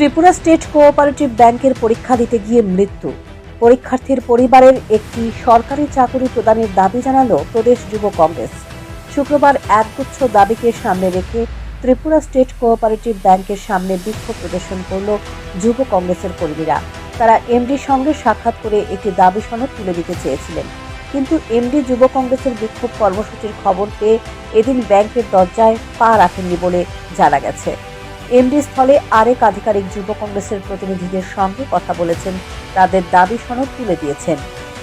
Tripura state cooperative ব্যাংকের পরীক্ষা দিতে গিয়ে মৃত্যু। পরীক্ষার্থীর পরিবারের একটি সরকারি চাকরি প্রদানের দাবি জানালো প্রদেশ যুব কংগ্রেস। শুক্রবার একগুচ্ছ দাবিকে সামনে রেখে ত্রিপুরা স্টেট কোঅপারেটিভ ব্যাংকের সামনে বিক্ষোভ প্রদর্শন করল যুব কংগ্রেসের কর্মীরা। তারা এমডির সঙ্গে সাক্ষাৎ করে একটি দাবি সনদ তুলে দিতে চেয়েছিলেন। কিন্তু এমডি যুব কংগ্রেসের বিক্ষোভ কর্মসূচির খবর পেয়ে এদিন ব্যাংকের দরজায় পা রাখেননি বলে জানা গেছে। এমডি স্থলে আরেক আধিকারিক যুব কংগ্রেসের প্রতিনিধিদের সঙ্গে কথা বলেছেন। তাদের দাবি সনদ তুলে দিয়েছেন।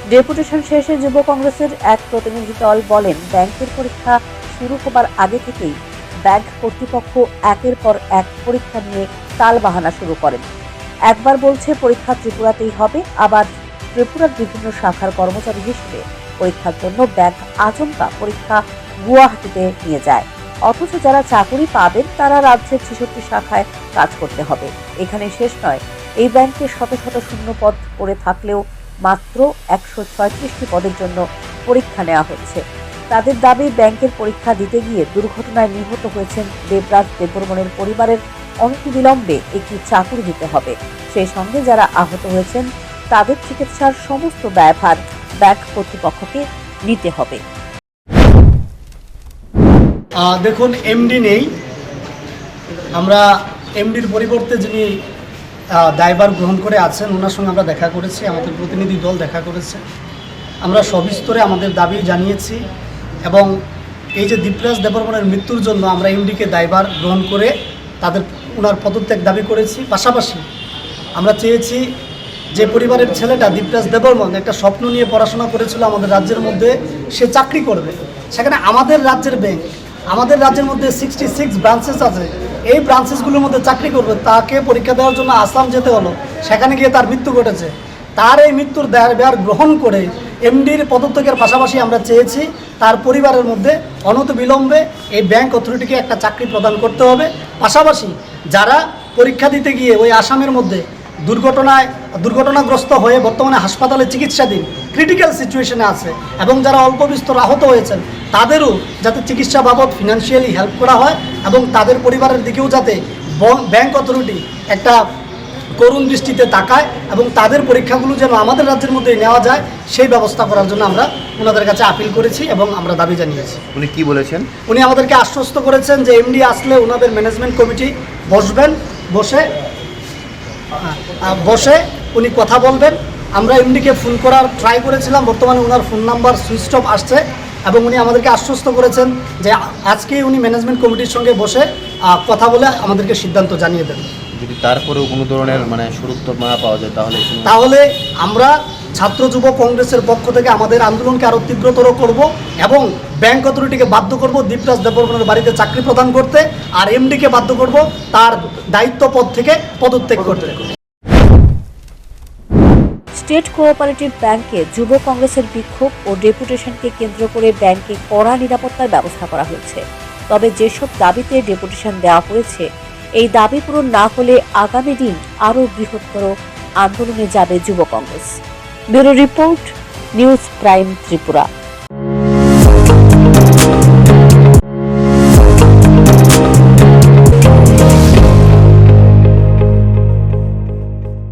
ডেপুটেশন শেষে যুব কংগ্রেসের এক প্রতিনিধি দল বলেন, ব্যাংকের পরীক্ষা শুরু হবার আগে থেকেই ব্যাংক কর্তৃপক্ষ একের পর এক পরীক্ষা নিয়ে তালবাহানা শুরু করেন। একবার বলছে, পরীক্ষা ত্রিপুরাতেই হবে। আবার ত্রিপুরার বিভিন্ন শাখার কর্মচারী হিসেবে পরীক্ষার জন্য ব্যাংক আচমকা পরীক্ষা গুয়াহাটিতে নিয়ে যায়। অথচ যারা চাকরি পাবেন, তারা রাজ্যের ছেষট্টি শাখায় কাজ করতে হবে। এখানে শেষ নয়। এই ব্যাংকে শত শত শূন্য পদ পড়ে থাকলেও মাত্র একশো ছয়ত্রিশটি পদের জন্য পরীক্ষা নেওয়া হচ্ছে। তাদের দাবি, ব্যাংকের পরীক্ষা দিতে গিয়ে দুর্ঘটনায় নিহত হয়েছেন দেবরাজ দেববর্মনের পরিবারের অনতিবিলম্বে একটি চাকরি দিতে হবে। সেই সঙ্গে যারা আহত হয়েছেন, তাদের চিকিৎসার সমস্ত ব্যয়ভার ব্যাংক কর্তৃপক্ষকে নিতে হবে। দেখুন এমডি নেই। আমরা এমডির পরিবর্তে যিনি আহ, দায়ভার গ্রহণ করে আছেন ওনার সঙ্গে আমরা দেখা করেছি আমাদের প্রতিনিধি দল দেখা করেছে। আমরা সবিস্তরে আমাদের দাবি জানিয়েছি এবং এই যে দীপরাজ দেববর্মনের মৃত্যুর জন্য আমরা এমডিকে দায়ভার গ্রহণ করে তাদের ওনার পদত্যাগ দাবি করেছি। পাশাপাশি আমরা চেয়েছি যে পরিবারের ছেলেটা দীপরাজ দেববর্মন একটা স্বপ্ন নিয়ে পড়াশোনা করেছিল আমাদের রাজ্যের মধ্যে সে চাকরি করবে। সেখানে আমাদের রাজ্যের ব্যাংক আমাদের রাজ্যের মধ্যে সিক্সটি সিক্স ব্রাঞ্চেস আছে। এই ব্রাঞ্চেসগুলোর মধ্যে চাকরি করবে, তাকে পরীক্ষা দেওয়ার জন্য আসাম যেতে হলো। সেখানে গিয়ে তার মৃত্যু ঘটেছে। তার এই মৃত্যুর দায় ব্যয় গ্রহণ করে এমডির পদত্যাগের পাশাপাশি আমরা চেয়েছি তার পরিবারের মধ্যে অনত বিলম্বে এই ব্যাংক অথরিটিকে একটা চাকরি প্রদান করতে হবে। পাশাপাশি যারা পরীক্ষা দিতে গিয়ে ওই আসামের মধ্যে দুর্ঘটনায় দুর্ঘটনাগ্রস্ত হয়ে বর্তমানে হাসপাতালে চিকিৎসাধীন ক্রিটিক্যাল সিচুয়েশনে আছে এবং যারা অল্প বিস্তর আহত হয়েছেন তাদেরও যাতে চিকিৎসা বাবদ ফিনান্সিয়ালি হেল্প করা হয় এবং তাদের পরিবারের দিকেও যাতে ব্যাংক অথরিটি একটা করুণ দৃষ্টিতে তাকায় এবং তাদের পরীক্ষাগুলো যেন আমাদের রাজ্যের মধ্যে নেওয়া যায় সেই ব্যবস্থা করার জন্য আমরা ওনাদের কাছে আপিল করেছি এবং আমরা দাবি জানিয়েছি। উনি কি বলেছেন? উনি আমাদেরকে আশ্বস্ত করেছেন যে এমডি আসলে ওনাদের ম্যানেজমেন্ট কমিটি বসবেন বসে বসে উনি কথা বলবেন। আমরা এমডিকে ফোন করার ট্রাই করেছিলাম বর্তমানে ওনার ফোন নাম্বার সুইচ অফ আসছে এবং উনি আমাদেরকে আশ্বস্ত করেছেন যে আজকেই উনি ম্যানেজমেন্ট কমিটির সঙ্গে বসে কথা বলে আমাদেরকে সিদ্ধান্ত জানিয়ে দেন যদি তারপরেও কোনো ধরনের মানে সুরুত্তর না পাওয়া যায় তাহলে তাহলে আমরা ছাত্র যুব কংগ্রেসের পক্ষ থেকে আমাদের আন্দোলনকে আরও তীব্রতর করব এবং ব্যাংক অথরিটিকে বাধ্য করব দীপরাজ দেববর্মনের বাড়িতে চাকরি প্রদান করতে আর এমডিকে বাধ্য করব তার দায়িত্ব পদ থেকে পদত্যাগ করতে। স্টেট কোঅপারেটিভ ব্যাংকে যুব কংগ্রেসের বিক্ষোভ ও ডেপুটেশনকে কেন্দ্র করে ব্যাংকে কড়া নিরাপত্তার ব্যবস্থা করা হয়েছে। তবে যেসব দাবিতে ডেপুটেশন দেওয়া হয়েছে, এই দাবি পূরণ না হলে আগামী দিন আরও বৃহত্তর আন্দোলনে যাবে যুব Congress. Bureau report, news prime Tripura.